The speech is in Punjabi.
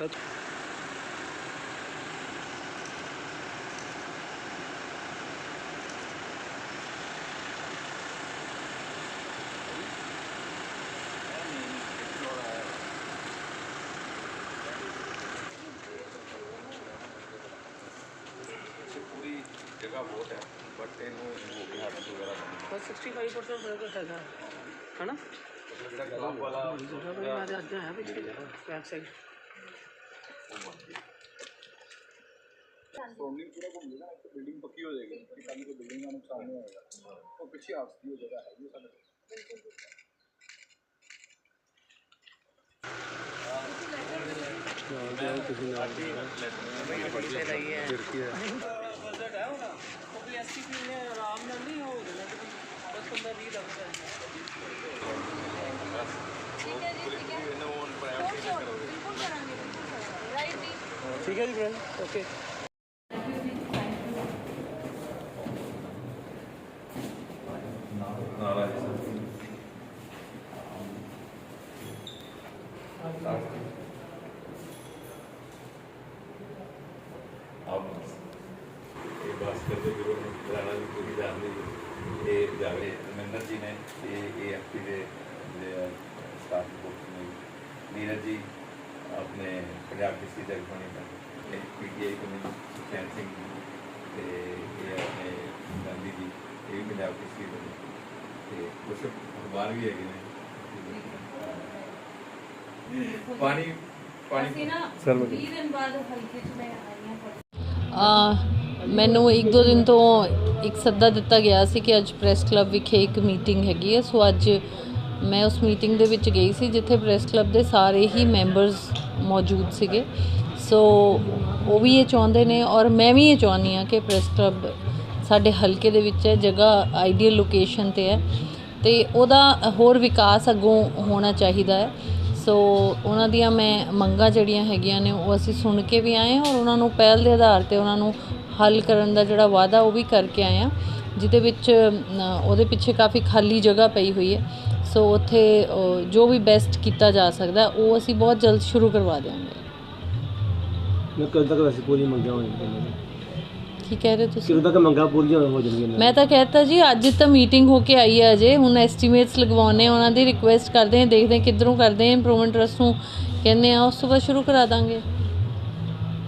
ਸੱਚ ਪੂਰੀ ਜਗ੍ਹਾ ਬਹੁਤ ਹੈ ਬਟ ਇਹਨੂੰ ਹੋ ਗਿਆ ਹੱਥ ਵਗੈਰਾ ਬਸ 65% ਫ਼ਰਕ ਹੈਗਾ ਹਨਾ ਜਿਹੜਾ ਕਲੱਬ ਵਾਲਾ ਜਿਹੜਾ ਵੀ ਮਾਰੇ ਅੱਜ ਹੈ ਵੀ ਬੈਕ ਸਾਈਡ ਸਟੋਨਿੰਗ ਪੂਰਾ ਘੁੰਮ ਜਾਏਗਾ ਇੱਕ ਬਿਲਡਿੰਗ ਪੱਕੀ ਹੋ ਜਾਏਗੀ ਕਿ ਕੱਲ ਕੋਈ ਬਿਲਡਿੰਗ ਦਾ ਨੁਕਸਾਨ ਨਹੀਂ ਹੋਏਗਾ ਉਹ ਪਿੱਛੇ ਆਰਟਸ ਦੀ ਉਹ ਜਗ੍ਹਾ ਹੈਗੀ ਹੈ ਸਾਡੇ ਤੁਸੀਂ ਨਾਲ ਫਿਰ ਕੀ ਹੈ ਬਜਟ ਹੈ ਉਹਦਾ ਉਹ ਵੀ ਐਸਟੀਪੀ ਨੇ ਆਰਾਮ ਨਾਲ ਨਹੀਂ ਹੋ ਜਾਣਾ ਬਸ 15 20 ਲੱਖ ਦਾ ਠੀਕ ਹੈ ਜੀ ਠੀਕ ਹੈ ਬਿਲਕੁਲ ਕਰਾਂਗੇ ਬਿਲਕੁਲ ਕਰਾਂਗੇ ਰਾਈਟ ਜੀ ਠੀਕ ਹੈ ਜੀ ਫਰੈਂਡ ਓਕੇ ਨਾਲ ਆ ਜੀ ਆਪ ਇਹ ਬਾਤ ਕਰਦੇ ਗੁਰੂ ਨੇ ਰਾਣਾ ਦੀ ਪੂਰੀ ਜਾਣ ਲਈ ਇਹ ਜਾਵੇ ਮਨਿੰਦਰ ਜੀ ਨੇ ਇਹ ਏਐਫਪੀ ਦੇ ਜਿਹੜੇ ਸਟਾਫ ਕੋਚ ਨੇ ਨੀਰਜ ਜੀ ਆਪਣੇ ਪੰਜਾਬ ਕਿਸੀ ਦਾ ਕੋਣੀ ਦਾ ਇਹ ਪੀਟੀਆਈ ਕਮਿਸ਼ਨ ਸੁਖੈਨ ਸਿੰਘ ਜੀ ਤੇ ਇਹ ਆਪਣੇ ਗਾਂਧੀ ਜੀ ਇਹ ਵੀ ਪੰਜਾਬ ਕਿਸੀ ਦੇ ਨੇ। ਤੇ ਕੁਝ ਅਖਬਾਰ ਵੀ ਹੈਗੇ ਨੇ। ਪਾਣੀ ਪਾਣੀ ਸਰ, 20 ਦਿਨ ਬਾਅਦ ਹਲਕੇ ਚ ਮੈਂ ਆਈ ਹਾਂ ਮੈਨੂੰ ਇੱਕ ਦੋ ਦਿਨ ਤੋਂ ਇੱਕ ਸੱਦਾ ਦਿੱਤਾ ਗਿਆ ਸੀ ਕਿ ਅੱਜ ਪ੍ਰੈਸ ਕਲੱਬ ਵਿਖੇ ਇੱਕ ਮੀਟਿੰਗ ਹੈਗੀ ਹੈ ਸੋ ਅੱਜ ਮੈਂ ਉਸ ਮੀਟਿੰਗ ਦੇ ਵਿੱਚ ਗਈ ਸੀ ਜਿੱਥੇ ਪ੍ਰੈਸ ਕਲੱਬ ਦੇ ਸਾਰੇ ਹੀ ਮੈਂਬਰਸ ਮੌਜੂਦ ਸੀਗੇ। ਸੋ ਉਹ ਵੀ ਇਹ ਚਾਹੁੰਦੇ ਨੇ ਔਰ ਮੈਂ ਵੀ ਇਹ ਚਾਹੁੰਦੀ ਹਾਂ ਕਿ ਪ੍ਰੈਸ ਕਲੱਬ ਸਾਡੇ ਹਲਕੇ ਦੇ ਵਿੱਚ ਹੈ ਜਗ੍ਹਾ ਆਈਡੀਅਲ ਲੋਕੇਸ਼ਨ ਤੇ ਹੈ ਤੇ ਉਹਦਾ ਹੋਰ ਵਿਕਾਸ ਅੱਗੋਂ ਹੋਣਾ ਚਾਹੀਦਾ ਹੈ। ਸੋ ਉਹਨਾਂ ਦੀਆਂ ਮੈਂ ਮੰਗਾਂ ਜਿਹੜੀਆਂ ਹੈਗੀਆਂ ਨੇ ਉਹ ਅਸੀਂ ਸੁਣ ਕੇ ਵੀ ਆਏ ਹਾਂ ਔਰ ਉਹਨਾਂ ਨੂੰ ਪਹਿਲ ਦੇ ਆਧਾਰ ਤੇ ਉਹਨਾਂ ਨੂੰ ਹੱਲ ਕਰਨ ਦਾ ਜਿਹੜਾ ਵਾਅਦਾ ਉਹ ਵੀ ਕਰਕੇ ਆਏ ਹਾਂ। ਜਿਹਦੇ ਵਿੱਚ ਉਹਦੇ ਪਿੱਛੇ ਕਾਫੀ ਖਾਲੀ ਜਗ੍ਹਾ ਪਈ ਹੋਈ ਹੈ। ਸੋ ਉੱਥੇ ਜੋ ਵੀ ਬੈਸਟ ਕੀਤਾ ਜਾ ਸਕਦਾ ਉਹ ਅਸੀਂ ਬਹੁਤ ਜਲਦ ਸ਼ੁਰੂ ਕਰਵਾ ਦਿਆਂਗੇ। ਮੈਂ ਕਦੋਂ ਤੱਕ ਵੈਸੇ ਪੂਰੀ ਮੰਗਾਂ ਹੋ ਜਾਣਗੀਆਂ ਕੀ ਕਹਿ ਰਹੇ ਤੁਸੀਂ? ਕਦੋਂ ਤੱਕ ਮੰਗਾਂ ਪੂਰੀਆਂ ਹੋ ਜਾਣਗੀਆਂ ਮੈਂ ਤਾਂ ਕਹਿਤਾ ਜੀ ਅੱਜ ਤਾਂ ਮੀਟਿੰਗ ਹੋ ਕੇ ਆਈ ਹੈ ਅਜੇ। ਹੁਣ ਐਸਟੀਮੇਟਸ ਲਗਵਾਉਣੇ ਉਹਨਾਂ ਦੀ ਰਿਕੁਐਸਟ ਕਰਦੇ ਹਾਂ ਦੇਖਦੇ ਹਾਂ ਕਿੱਧਰੋਂ ਕਰਦੇ ਹਾਂ ਇੰਪਰੂਵਮੈਂਟ ਟਰਸਟ ਨੂੰ। ਕਹਿੰਦੇ ਆ ਉਸ ਤੋਂ ਬਾਅਦ ਸ਼ੁਰੂ ਕਰਾ ਦਾਂਗੇ।